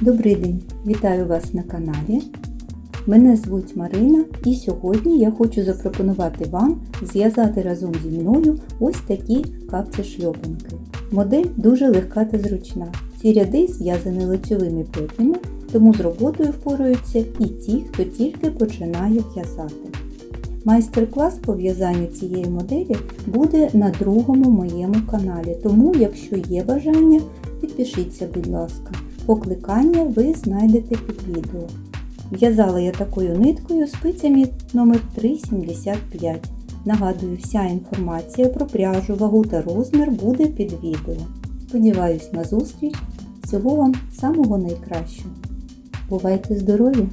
Добрий день! Вітаю вас на каналі. Мене звуть Марина і сьогодні я хочу запропонувати вам зв'язати разом зі мною ось такі капці-шльопанки. Модель дуже легка та зручна. Ці ряди зв'язані лицьовими петлями, тому з роботою впораються і ті, хто тільки починає в'язати. Майстер-клас по в'язанню цієї моделі буде на другому моєму каналі, тому, якщо є бажання, підпишіться, будь ласка. Покликання ви знайдете під відео. В'язала я такою ниткою спицями номер 375. Нагадую, вся інформація про пряжу, вагу та розмір буде під відео. Сподіваюсь на зустріч. Всього вам самого найкращого. Бувайте здорові!